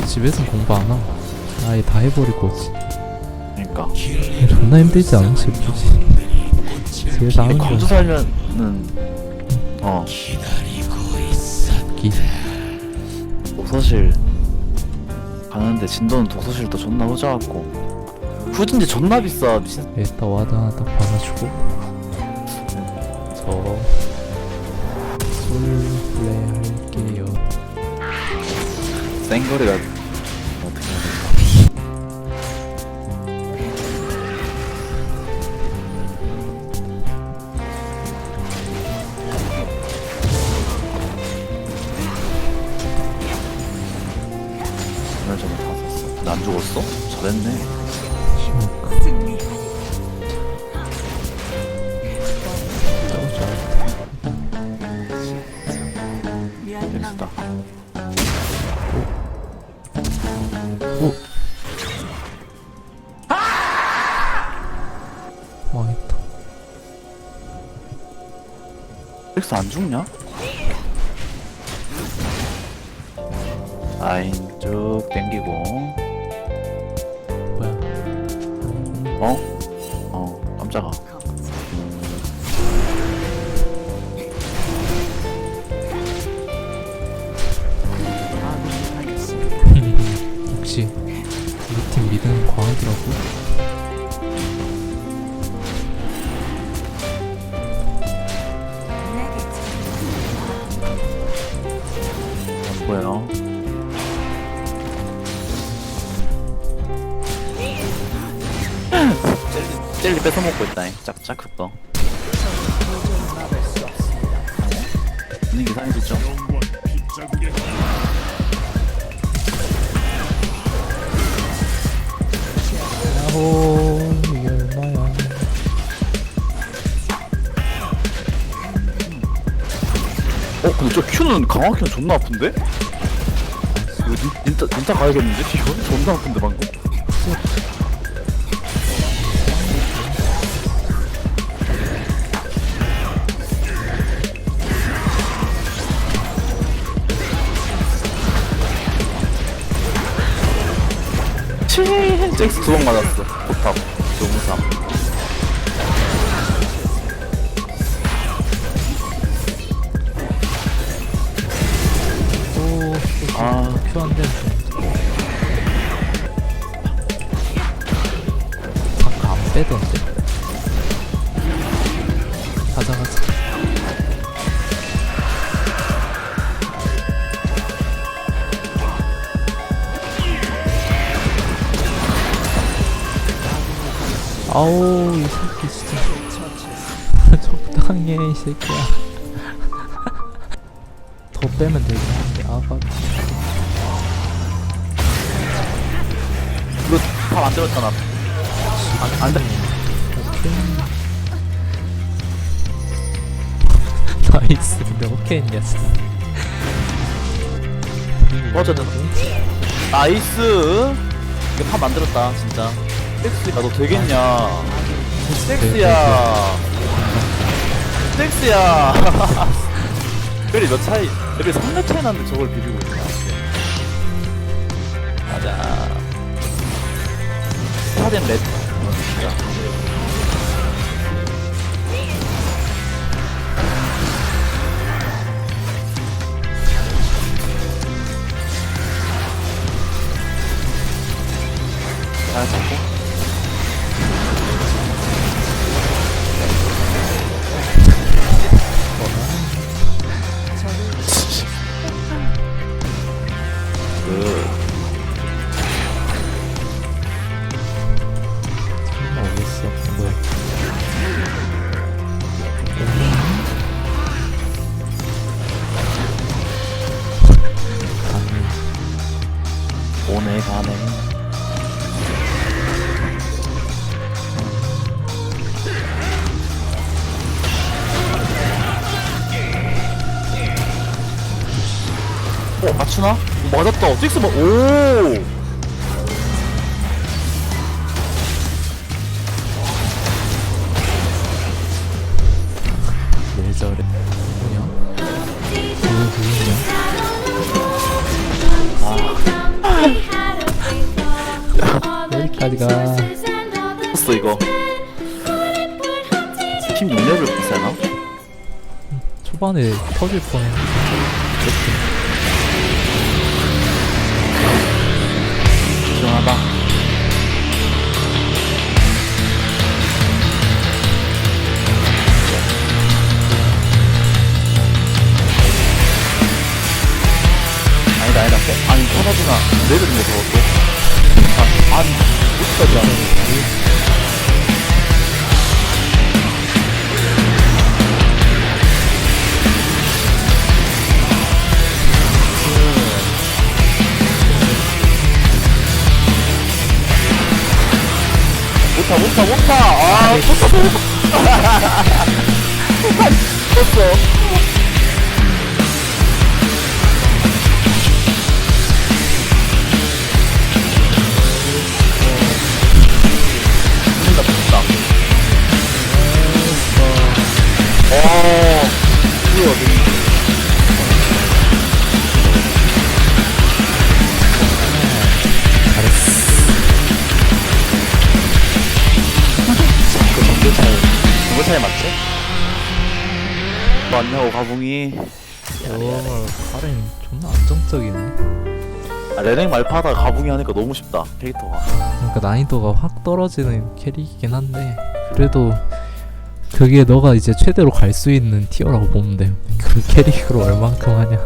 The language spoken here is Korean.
집에서 공부 안 하고 아예 다 해버릴 거지. 그러니까. 존나 힘들지 않아 슬프지 집에서 하는 거 광주 살면은 어. 기 독서실 가는데 진도는 독서실도 존나 후져갖고. 후진지 존나 비싸 미친. 일단 와드 하나 딱 박아주고 생거리가 어떻게 해야 될까 오늘 전에 다 썼어 난 죽었어? 잘했네 렉스 안 죽냐? 라인 쭉 땡기고. 뭐야? 어? 어 깜짝아. 역시 우리 팀 미드는 과하더라고 젤리, 뺏어먹고 있다잉 짝짝 그거 분위기 이상해지죠? 야호 이게 얼마야 어 근데 저 큐는 강화 큐는 존나 아픈데? 이거 닌- 닌자, 닌자 가야겠는데? 이거 존나 아픈데 방금? 치 잭스 두방 맞았어. 포탑 용삼. 오 아. 큐한데 아까 안 빼던데? 가자 가자 아우 이 새끼 진짜. 적당히 해, 이 새끼야. 더 빼면 되긴 한데 아가 이거 다 만들었잖아. 안, 안 돼. 나이스. 근데 오케이 했냐 진짜. 어쨌든. 나이스. 이거 파 만들었다 진짜 섹스야. 너 되겠냐? 섹스야. 섹스야. 레벨이 몇 차이 레벨 3렙 차이 나는데 저걸 비비고 있냐 가자. 스타덴 레드 어 맞추나? 어, 맞았다 잭스 막 오! 그거 누구냐 아 어디까지 가 했어 이거 팀 6레벨 비싸나? 초반에 터질 뻔했는데 아니다 어, 아니 터나구나. 내려준거 저것도 아, 아니 어디까지 안 못타 못타 못타 아 못타 못타 못타 붙는 그 정도 차이 정도 차이 맞지? 맞냐고 가붕이. 어 카린 존나 안정적이네. 아, 레넥 말파다 가붕이 하니까 너무 쉽다 캐릭터가. 그러니까 난이도가 확 떨어지는 캐릭이긴 한데 그래도 그게 너가 이제 최대로 갈 수 있는 티어라고 보면 돼 그 캐릭으로 얼만큼 하냐